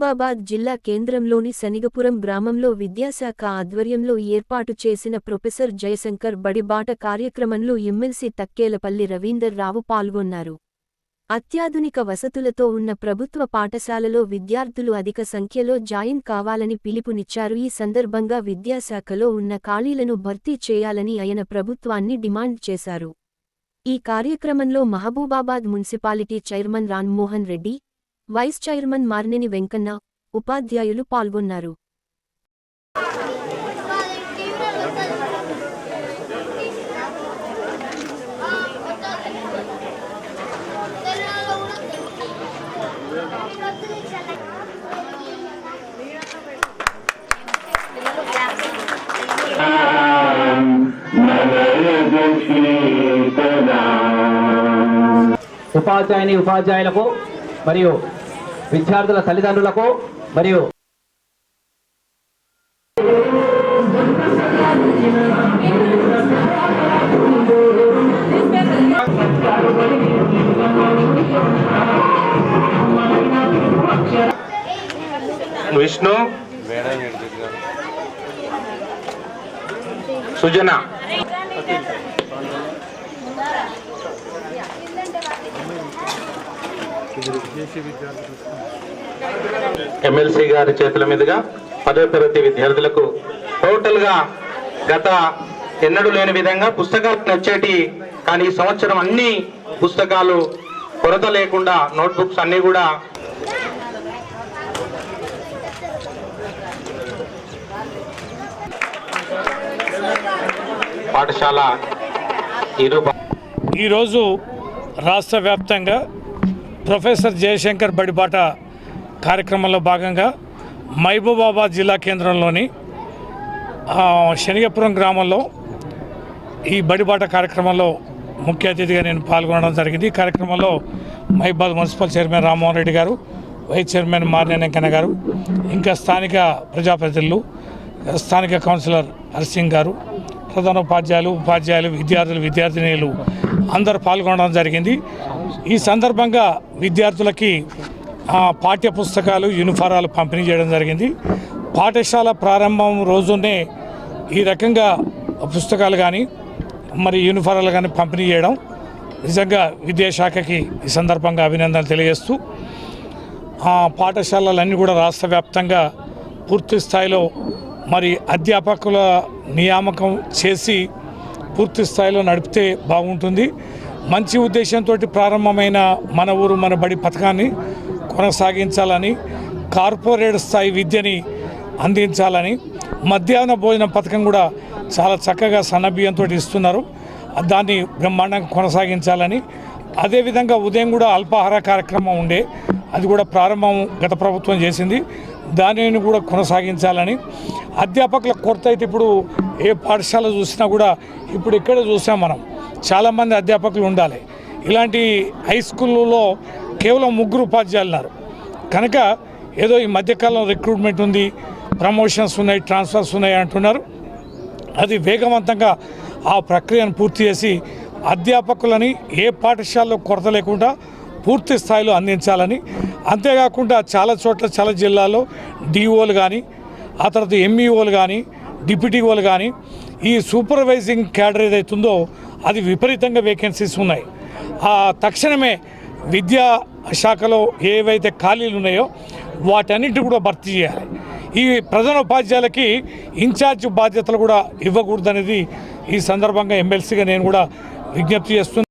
మహబూబాబాద్ జిల్లా కేంద్రంలోని శనిగపురం గ్రామంలో విద్యాశాఖ ఆధ్వర్యంలో ఏర్పాటు చేసిన ప్రొఫెసర్ జయశంకర్ బడిబాట కార్యక్రమంలో ఎమ్మెల్సీ తక్కేలపల్లి రవీందర్ రావు పాల్గొన్నారు. అత్యాధునిక వసతులతో ఉన్న ప్రభుత్వ పాఠశాలలో విద్యార్థులు అధిక సంఖ్యలో జాయిన్ కావాలని పిలుపునిచ్చారు. ఈ సందర్భంగా విద్యాశాఖలో ఉన్న ఖాళీలను భర్తీ చేయాలని ఆయన ప్రభుత్వాన్ని డిమాండ్ చేశారు. ఈ కార్యక్రమంలో Mahabubabad municipality chairman Rammohan Reddy vice chairman Marneni Venkanna ఉపాధ్యాయులు పాల్గొన్నారు. ఉపాధ్యాయుని ఉపాధ్యాయులకు మరియు విద్యార్థుల తల్లిదండ్రులకు మరియు విష్ణు. సుజన. ఎమ్మెల్సీ గారి చేతుల మీదుగా పదో తరగతి విద్యార్థులకు టోటల్గా గత ఎన్నడూ లేని విధంగా పుస్తకాలు నచ్చేటి కానీ ఈ సంవత్సరం అన్ని పుస్తకాలు కొరత లేకుండా నోట్బుక్స్ అన్ని కూడా పాఠశాల ఈరోజు రాష్ట్ర వ్యాప్తంగా ప్రొఫెసర్ జయశంకర్ బడిబాట కార్యక్రమంలో భాగంగా మహబూబాబాద్ జిల్లా కేంద్రంలోని శనిగపురం గ్రామంలో ఈ బడిబాట కార్యక్రమంలో ముఖ్య అతిథిగా నేను పాల్గొనడం జరిగింది. ఈ కార్యక్రమంలో మహిబాద్ మున్సిపల్ చైర్మన్ రామ్మోహన్ రెడ్డి గారు వైస్ చైర్మన్ మార్నే వెంకన్న గారు ఇంకా స్థానిక ప్రజాప్రతినిధులు స్థానిక కౌన్సిలర్ హర్సింగ్ గారు ప్రధాన ఉపాధ్యాయులు ఉపాధ్యాయులు విద్యార్థులు విద్యార్థినీలు అందరూ పాల్గొనడం జరిగింది. ఈ సందర్భంగా విద్యార్థులకి పాఠ్య పుస్తకాలు యూనిఫారాలు పంపిణీ చేయడం జరిగింది. పాఠశాల ప్రారంభం రోజునే ఈ రకంగా పుస్తకాలు కానీ మరి యూనిఫారాలు కానీ పంపిణీ చేయడం నిజంగా విద్యాశాఖకి ఈ సందర్భంగా అభినందనలు తెలియజేస్తూ పాఠశాలలన్నీ కూడా రాష్ట్ర వ్యాప్తంగా పూర్తి స్థాయిలో మరి అధ్యాపకుల నియామకం చేసి పూర్తి స్థాయిలో నడిపితే బాగుంటుంది. మంచి ఉద్దేశంతో ప్రారంభమైన మన ఊరు మన బడి పథకాన్ని కొనసాగించాలని కార్పొరేట్ స్థాయి విద్యని అందించాలని మధ్యాహ్న భోజన పథకం కూడా చాలా చక్కగా సన్నబియ్యంతో ఇస్తున్నారు. దాన్ని బ్రహ్మాండంగా కొనసాగించాలని. అదేవిధంగా ఉదయం కూడా అల్పాహార కార్యక్రమం ఉండే అది కూడా ప్రారంభం గత ప్రభుత్వం చేసింది. దానిని కూడా కొనసాగించాలని. అధ్యాపకుల కొరత అయితే ఇప్పుడు ఏ పాఠశాల చూసినా కూడా ఇప్పుడు ఇక్కడే చూసాం మనం? చాలామంది అధ్యాపకులు ఉండాలి. ఇలాంటి హై స్కూల్లో కేవలం ముగ్గురు ఉపాధ్యాయులు ఉన్నారు. కనుక ఏదో ఈ మధ్యకాలంలో రిక్రూట్మెంట్ ఉంది ప్రమోషన్స్ ఉన్నాయి ట్రాన్స్ఫర్స్ ఉన్నాయి అంటున్నారు. అది వేగవంతంగా ఆ ప్రక్రియను పూర్తి చేసి అధ్యాపకులని ఏ పాఠశాలలో కొరత లేకుండా పూర్తి స్థాయిలో అందించాలని. అంతేకాకుండా చాలా చోట్ల చాలా జిల్లాల్లో డిఓలు కానీ ఆ తర్వాత ఎంఈఓలు కానీ డిప్యూటీఓలు కానీ ఈ సూపర్వైజింగ్ క్యాడర్ ఏదైతుందో అది విపరీతంగా వేకెన్సీస్ ఉన్నాయి. ఆ తక్షణమే విద్యా శాఖలో ఏవైతే ఖాళీలు ఉన్నాయో వాటన్నిటి కూడా భర్తీ చేయాలి. ఈ ప్రధాన ఉపాధ్యాయులకి ఇన్ఛార్జ్ బాధ్యతలు కూడా ఇవ్వకూడదనేది ఈ సందర్భంగా ఎమ్మెల్సీగా నేను కూడా విజ్ఞప్తి చేస్తున్నాను